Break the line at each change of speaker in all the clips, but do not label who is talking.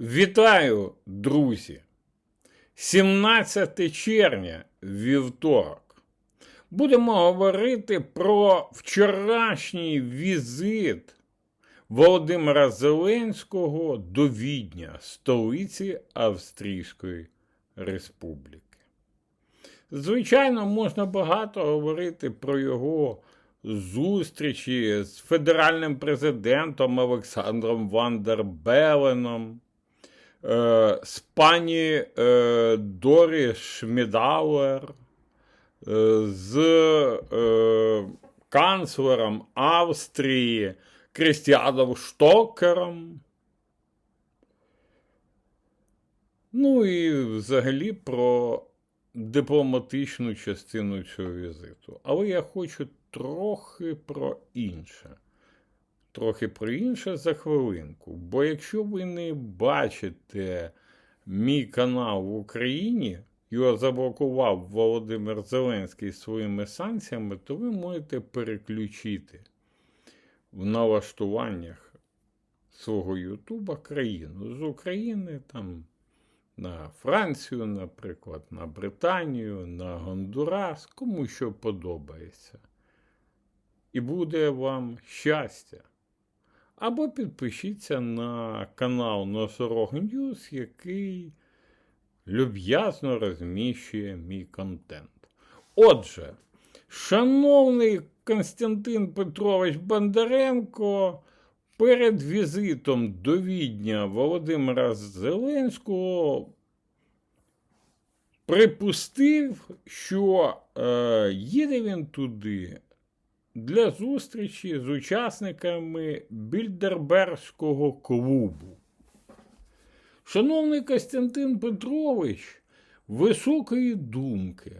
Вітаю, друзі! 17 червня, вівторок. Будемо говорити про вчорашній візит Володимира Зеленського до Відня, столиці Австрійської Республіки. Звичайно, можна багато говорити про його зустрічі з федеральним президентом Олександром Вандербеленом, е, з пані е, Дорі Шмідауер, е, з е, канцлером Австрії Крістіаном Штокером. Ну і взагалі про дипломатичну частину цього візиту. Але я хочу трохи про інше. Трохи про інше за хвилинку. Бо якщо ви не бачите мій канал в Україні, його заблокував Володимир Зеленський своїми санкціями, то ви можете переключити в налаштуваннях свого Ютуба країну. З України там на Францію, наприклад, на Британію, на Гондурас, кому що подобається. І буде вам щастя. Або підпишіться на канал Носорог Ньюс, який люб'язно розміщує мій контент. Отже, шановний Константин Петрович Бондаренко перед візитом до Відня Володимира Зеленського припустив, що е, їде він туди для зустрічі з учасниками Більдербергського клубу. Шановний Костянтин Петрович, високої думки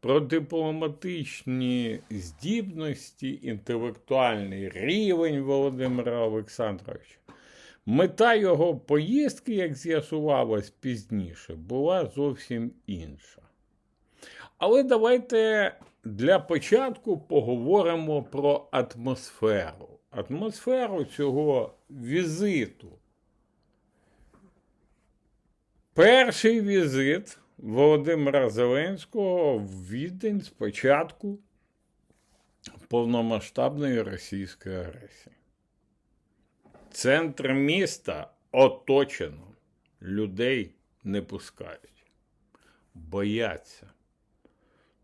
про дипломатичні здібності, інтелектуальний рівень Володимира Олександровича. Мета його поїздки, як з'ясувалось пізніше, була зовсім інша. Але давайте для початку поговоримо про атмосферу. Атмосферу цього візиту. Перший візит Володимира Зеленського в Відень з початку повномасштабної російської агресії. Центр міста оточено, людей не пускають, бояться.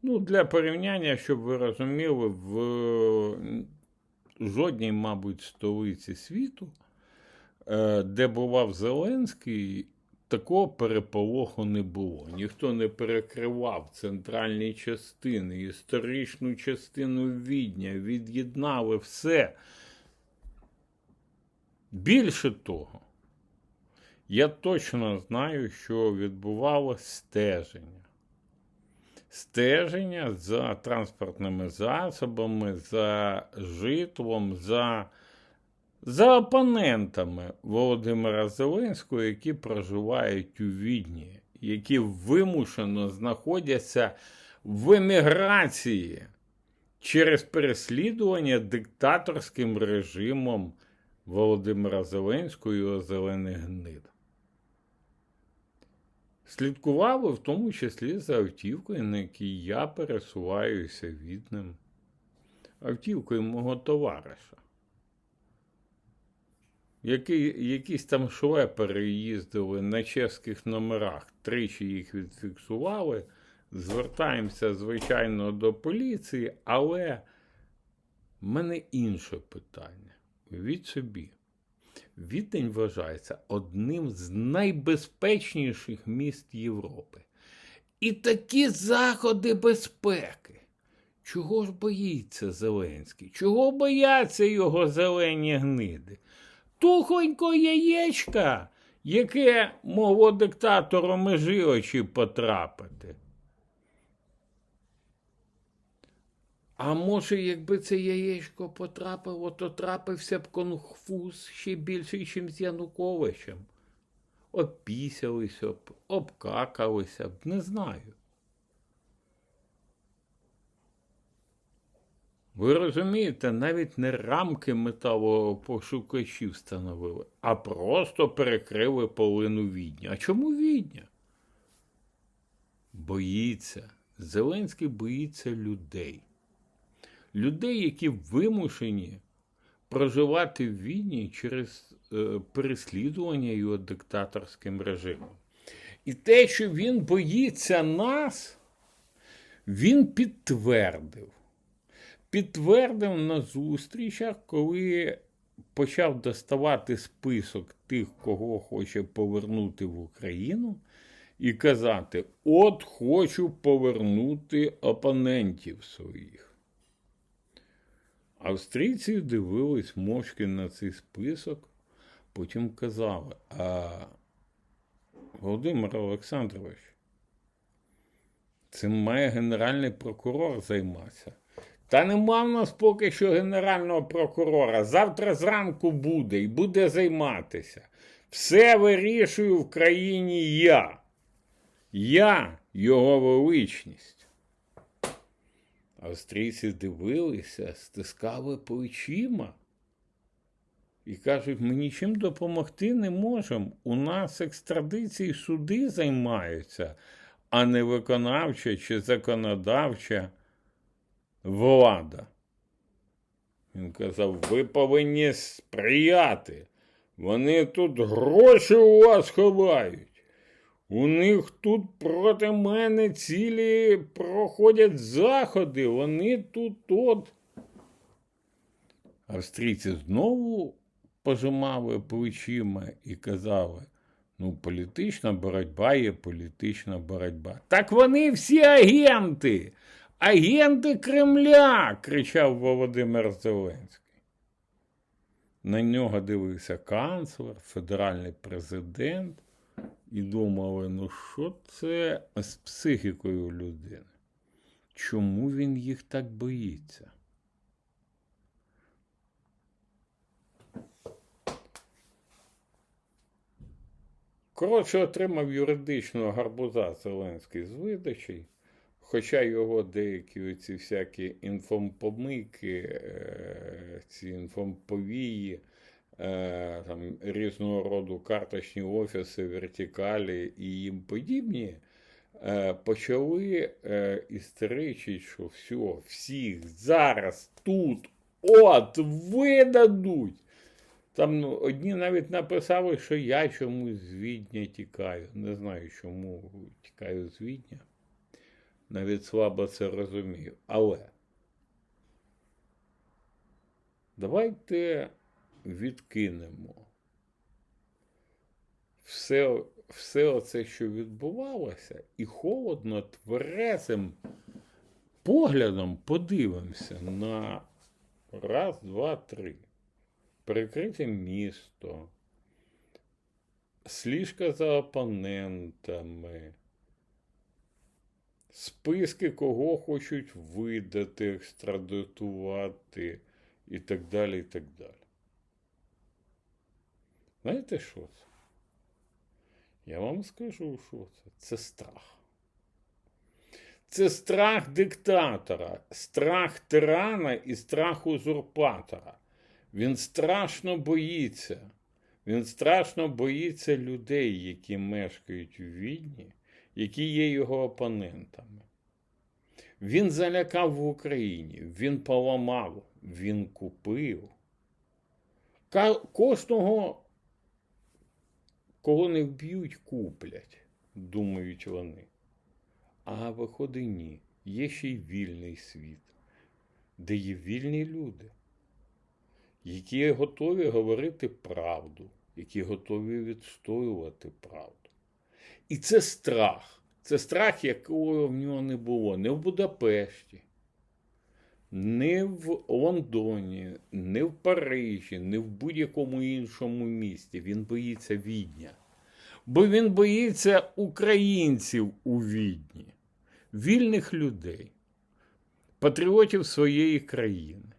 Ну, для порівняння, щоб ви розуміли, в жодній, мабуть, столиці світу, е, де бував Зеленський, такого переполоху не було. Ніхто не перекривав центральні частини, історичну частину відня, від'єднали все. Більше того, я точно знаю, що відбувалося стеження. Стеження за транспортними засобами, за житлом, за за опонентами Володимира Зеленського, які проживають у Відні, які вимушено знаходяться в еміграції через переслідування диктаторським режимом Володимира Зеленського і його зелених гнид. Слідкували в тому числі за автівкою, на якій я пересуваюся відним, автівкою мого товариша які, якісь там шлепери їздили на чеських номерах, тричі їх відфіксували. Звертаємося, звичайно, до поліції, але в мене інше питання. Від собі. Відень вважається одним з найбезпечніших міст Європи. І такі заходи безпеки. Чого ж боїться Зеленський? Чого бояться його зелені гниди? тухонько яєчка, яке могло диктатору межі очі потрапити. А може, якби це яєчко потрапило, то трапився б конфуз ще більший, ніж з Януковичем. Опісялися б, обкакалися б, не знаю. Ви розумієте, навіть не рамки металопошукачів встановили, а просто перекрили половину Відня. А чому Відня? Боїться. Зеленський боїться людей. Людей, які вимушені проживати в Відні через е, переслідування його диктаторським режимом. І те, що він боїться нас, він підтвердив. Підтвердив на зустрічах, коли почав доставати список тих, кого хоче повернути в Україну, і казати: от хочу повернути опонентів своїх. Австрійці дивились мовчки на цей список, потім казали: а Володимир Олександрович, цим має генеральний прокурор займатися. Та нема в нас поки що генерального прокурора. Завтра зранку буде і буде займатися. Все вирішую в країні я. Я його величність. Австрійці дивилися, стискали плечима і кажуть, ми нічим допомогти не можемо. У нас екстрадиції суди займаються, а не виконавча чи законодавча влада. Він казав, ви повинні сприяти. Вони тут гроші у вас ховають. У них тут проти мене цілі проходять заходи. Вони тут от. Австрійці знову пожимали плечима і казали: ну, політична боротьба є політична боротьба. Так вони всі агенти, агенти Кремля, кричав Володимир Зеленський. На нього дивився канцлер, федеральний президент, і думали, ну що це з психікою людини? Чому він їх так боїться? Коротше, отримав юридичного гарбуза Зеленський з видачі, хоча його деякі оці всякі інфомпомийки, е, ці інфомповії, там, різного роду карточні офіси, вертикалі і їм подібні, е, почали істеричити, що все, всіх зараз тут от видадуть. Там ну, одні навіть написали, що я чомусь з Відня тікаю. Не знаю, чому тікаю з Відня. Навіть слабо це розумію. Але давайте відкинемо все, все оце, що відбувалося, і холодно, тверезим поглядом подивимося на раз, два, три перекрите місто, сліжка за опонентами, списки, кого хочуть видати, екстрадитувати і так далі, і так далі. Знаєте, що це? Я вам скажу, що це. Це страх. Це страх диктатора, страх тирана і страх узурпатора. Він страшно боїться. Він страшно боїться людей, які мешкають у Відні, які є його опонентами. Він залякав в Україні, він поламав, він купив. Кожного, кого не вб'ють, куплять, думають вони. А виходить, ні. Є ще й вільний світ, де є вільні люди які готові говорити правду, які готові відстоювати правду. І це страх. Це страх, якого в нього не було не в Будапешті, не в Лондоні, не в Парижі, не в будь-якому іншому місті. Він боїться відня. Бо він боїться українців у відні, вільних людей, патріотів своєї країни,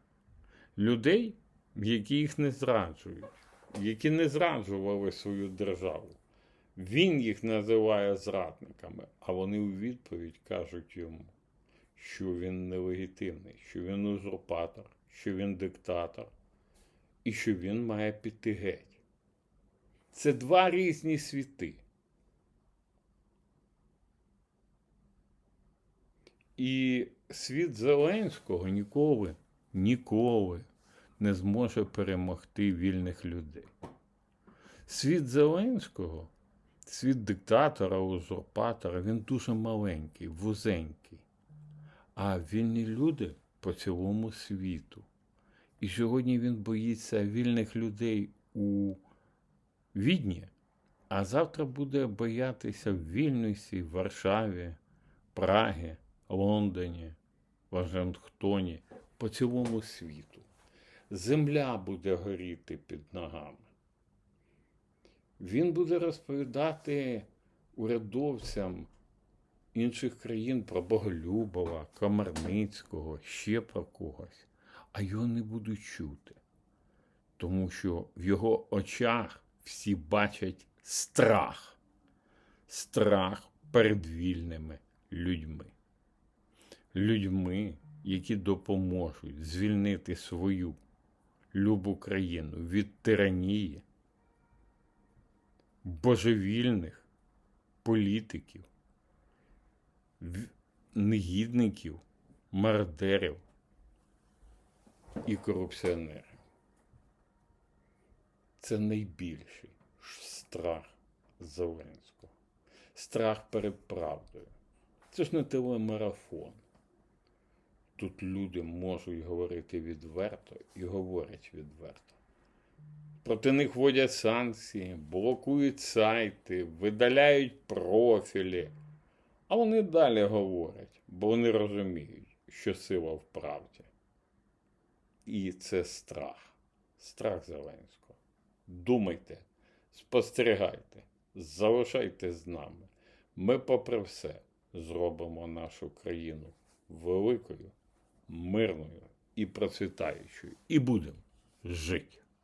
людей, які їх не зраджують, які не зраджували свою державу. Він їх називає зрадниками, а вони у відповідь кажуть йому: що він нелегітимний, що він узурпатор, що він диктатор і що він має піти геть. Це два різні світи. І світ Зеленського ніколи, ніколи не зможе перемогти вільних людей. Світ Зеленського, світ диктатора, узурпатора, він дуже маленький, вузенький. А вільні люди по цілому світу. І сьогодні він боїться вільних людей у Відні, а завтра буде боятися в Вільнюсі, Варшаві, Прагі, Лондоні, Вашингтоні, по цілому світу. Земля буде горіти під ногами. Він буде розповідати урядовцям інших країн про Боголюбова, Комарницького, ще про когось, а його не будуть чути, тому що в його очах всі бачать страх, страх перед вільними людьми, людьми, які допоможуть звільнити свою любу країну від тиранії, божевільних політиків, негідників, мародерів і корупціонерів. Це найбільший страх Зеленського. Страх перед правдою. Це ж не телемарафон. Тут люди можуть говорити відверто і говорять відверто. Проти них вводять санкції, блокують сайти, видаляють профілі. А вони далі говорять, бо вони розуміють, що сила в правді. І це страх. Страх Зеленського. Думайте, спостерігайте, залишайтесь з нами. Ми, попри все, зробимо нашу країну великою, мирною і процвітаючою. І будемо жити.